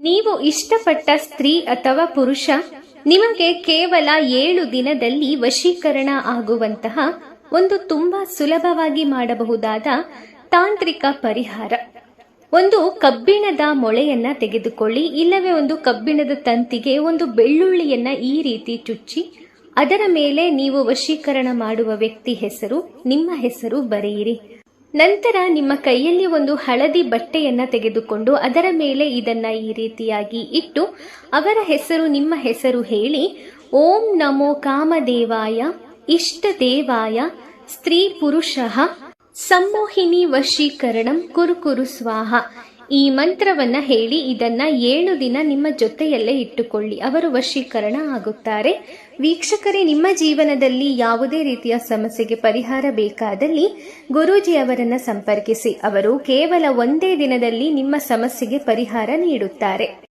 ನೀವು ಇಷ್ಟಪಟ್ಟ ಸ್ತ್ರೀ ಅಥವಾ ಪುರುಷ, ನಿಮಗೆ ಕೇವಲ ಏಳು ದಿನದಲ್ಲಿ ವಶೀಕರಣ ಆಗುವಂತಹ ಒಂದು ತುಂಬಾ ಸುಲಭವಾಗಿ ಮಾಡಬಹುದಾದ ತಾಂತ್ರಿಕ ಪರಿಹಾರ. ಒಂದು ಕಬ್ಬಿಣದ ಮೊಳೆಯನ್ನ ತೆಗೆದುಕೊಳ್ಳಿ, ಇಲ್ಲವೇ ಒಂದು ಕಬ್ಬಿಣದ ತಂತಿಗೆ ಒಂದು ಬೆಳ್ಳುಳ್ಳಿಯನ್ನ ಈ ರೀತಿ ಚುಚ್ಚಿ, ಅದರ ಮೇಲೆ ನೀವು ವಶೀಕರಣ ಮಾಡುವ ವ್ಯಕ್ತಿ ಹೆಸರು, ನಿಮ್ಮ ಹೆಸರು ಬರೆಯಿರಿ. ನಂತರ ನಿಮ್ಮ ಕೈಯಲ್ಲಿ ಒಂದು ಹಳದಿ ಬಟ್ಟೆಯನ್ನು ತೆಗೆದುಕೊಂಡು ಅದರ ಮೇಲೆ ಇದನ್ನು ಈ ರೀತಿಯಾಗಿ ಇಟ್ಟು ಅವರ ಹೆಸರು ನಿಮ್ಮ ಹೆಸರು ಹೇಳಿ, ಓಂ ನಮೋ ಕಾಮದೇವಾಯ, ಇಷ್ಟ ದೇವಾಯ, ಸ್ತ್ರೀ ಪುರುಷ ಸಂಮೋಹಿನಿ ವಶೀಕರಣಂ ಕುರು ಕುರು ಸ್ವಾಹ. ಈ ಮಂತ್ರವನ್ನ ಹೇಳಿ ಇದನ್ನ ಏಳು ದಿನ ನಿಮ್ಮ ಜೊತೆಯಲ್ಲೇ ಇಟ್ಟುಕೊಳ್ಳಿ. ಅವರು ವಶೀಕರಣ ಆಗುತ್ತಾರೆ. ವೀಕ್ಷಕರೇ, ನಿಮ್ಮ ಜೀವನದಲ್ಲಿ ಯಾವುದೇ ರೀತಿಯ ಸಮಸ್ಯೆಗೆ ಪರಿಹಾರ ಬೇಕಾದಲ್ಲಿ ಗುರೂಜಿ ಅವರನ್ನ ಸಂಪರ್ಕಿಸಿ. ಅವರು ಕೇವಲ ಒಂದೇ ದಿನದಲ್ಲಿ ನಿಮ್ಮ ಸಮಸ್ಯೆಗೆ ಪರಿಹಾರ ನೀಡುತ್ತಾರೆ.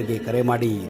ನಂಬರ್ಗೆ ಕರೆ ಮಾಡಿ